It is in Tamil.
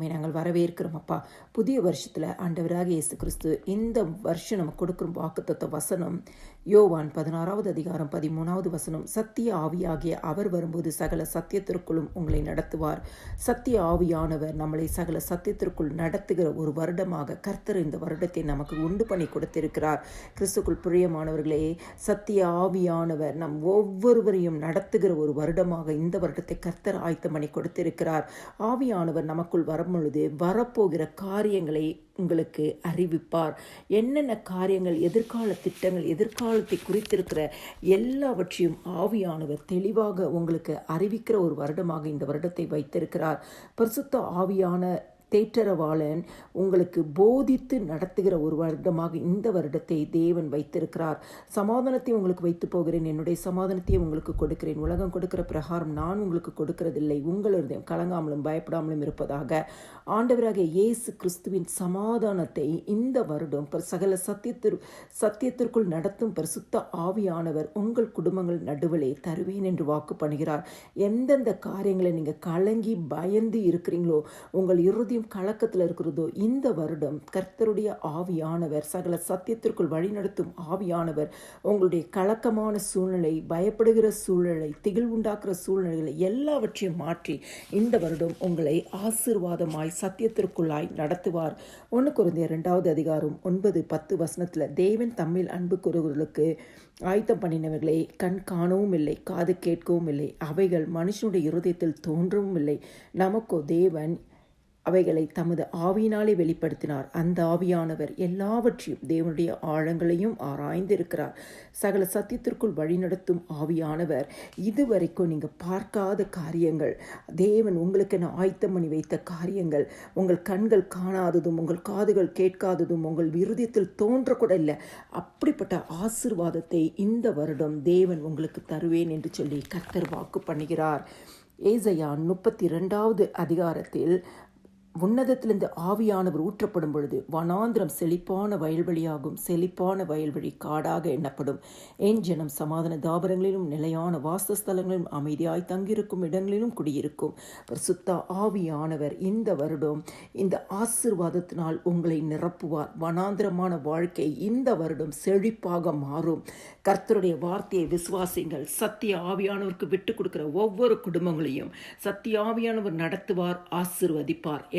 உண்மை நாங்கள் வரவேற்கிறோம் அப்பா. புதிய வருஷத்தில் ஆண்டவராக இயேசு கிறிஸ்து இந்த வருஷம் நம்ம கொடுக்கும் வாக்குத்தத்த வசனம் யோவான் பதினாறாவது அதிகாரம் பதிமூணாவது வசனம் சத்திய ஆவியாகிய அவர் வரும்போது சகல சத்தியத்திற்குள்ளும் உங்களை நடத்துவார். சத்திய ஆவியானவர் நம்மளை சகல சத்தியத்திற்குள் நடத்துகிற ஒரு வருடமாக கர்த்தர் இந்த வருடத்தை நமக்கு உண்டு பண்ணி கொடுத்திருக்கிறார். கிறிஸ்துக்குள் பிரியமானவர்களே சத்திய ஆவியானவர் நம் ஒவ்வொருவரையும் நடத்துகிற ஒரு வருடமாக இந்த வருடத்தை கர்த்தர் ஆயத்தம் பண்ணி கொடுத்திருக்கிறார். ஆவியானவர் நமக்குள் வர பொழுது வரப்போகிற காரியங்களை உங்களுக்கு அறிவிப்பார். என்னென்ன காரியங்கள் எதிர்கால திட்டங்கள் எதிர்காலத்தை குறித்திருக்கிற எல்லாவற்றையும் ஆவியானவர் தெளிவாக உங்களுக்கு அறிவிக்கிற ஒரு வருடமாக இந்த வருடத்தை வைத்திருக்கிறார். பரிசுத்த ஆவியான தேற்றரவாளன் உங்களுக்கு போதித்து நடத்துகிற ஒரு வருடமாக இந்த வருடத்தை தேவன் வைத்திருக்கிறார். சமாதானத்தை உங்களுக்கு வைத்து போகிறேன். என்னுடைய சமாதானத்தை உங்களுக்கு கொடுக்கிறேன். உலகம் கொடுக்கிற பிரகாரம் நான் உங்களுக்கு கொடுக்கிறதில்லை. உங்கள் கலங்காமலும் பயப்படாமலும் இருப்பதாக ஆண்டவராக இயேசு கிறிஸ்துவின் சமாதானத்தை இந்த வருடம் பர் சகல சத்தியத்திற்கு சத்தியத்திற்குள் நடத்தும் பரிசுத்த ஆவியானவர் உங்கள் குடும்பங்கள் நடுவிலே தருவேன் என்று வாக்கு பண்ணுகிறார். எந்தெந்த காரியங்களை நீங்கள் கலங்கி பயந்து இருக்கிறீங்களோ உங்கள் இறுதியும் கலக்கத்தில் இருக்கிறதோ இந்த வருடம் கர்த்தருடைய ஆவியானவர் சகல சத்தியத்திற்குள் வழிநடத்தும் ஆவியானவர் உங்களுடைய கலக்கமான சூழ்நிலை பயப்படுகிற சூழ்நிலை திகில் உண்டாக்குற சூழ்நிலைகளை எல்லாவற்றையும் மாற்றி இந்த வருடம் உங்களை ஆசீர்வாதமாய் சத்தியத்திற்குள்ளாய் நடத்துவார். ஒன்று குறைந்த இரண்டாவது அதிகாரம் ஒன்பது பத்து வசனத்தில் தேவன் தம்மில் அன்பு கூறுவர்களுக்கு ஆயத்தம் பண்ணினவர்களை கண் காணவும் இல்லை காது கேட்கவும் இல்லை அவைகள் மனுஷனுடைய இருதயத்தில் தோன்றவும் இல்லை. நமக்கோ தேவன் அவைகளை தமது ஆவியினாலே வெளிப்படுத்தினார். அந்த ஆவியானவர் எல்லாவற்றையும் தேவனுடைய ஆழங்களையும் ஆராய்ந்திருக்கிறார். சகல சத்தியத்திற்குள் வழிநடத்தும் ஆவியானவர் இதுவரைக்கும் நீங்கள் பார்க்காத காரியங்கள் தேவன் உங்களுக்கு என ஆயத்தம் பண்ணி வைத்த காரியங்கள் உங்கள் கண்கள் காணாததும் உங்கள் காதுகள் கேட்காததும் உங்கள் விருதத்தில் தோன்றக்கூட இல்லை. அப்படிப்பட்ட ஆசிர்வாதத்தை இந்த வருடம் தேவன் உங்களுக்கு தருவேன் என்று சொல்லி கர்த்தர் வாக்கு பண்ணுகிறார். ஏசையா முப்பத்தி ரெண்டாவது அதிகாரத்தில் உன்னதத்திலிருந்து ஆவியானவர் ஊற்றப்படும் பொழுது வனாந்திரம் செழிப்பான வயல்வெளியாகும். செழிப்பான வயல்வெளி காடாக எண்ணப்படும். என் ஜனம் சமாதான தாபரங்களிலும் நிலையான வாசஸ்தலங்களிலும் அமைதியாய் தங்கியிருக்கும் இடங்களிலும் குடியிருக்கும். சுத்த ஆவியானவர் இந்த வருடம் இந்த ஆசிர்வாதத்தினால் உங்களை நிரப்புவார். வனாந்திரமான வாழ்க்கை இந்த வருடம் செழிப்பாக மாறும். கர்த்தருடைய வார்த்தையை விசுவாசிங்கள் சத்திய ஆவியானவருக்கு விட்டு கொடுக்கிற ஒவ்வொரு குடும்பங்களையும் சத்திய ஆவியானவர் நடத்துவார் ஆசிர்வதிப்பார்.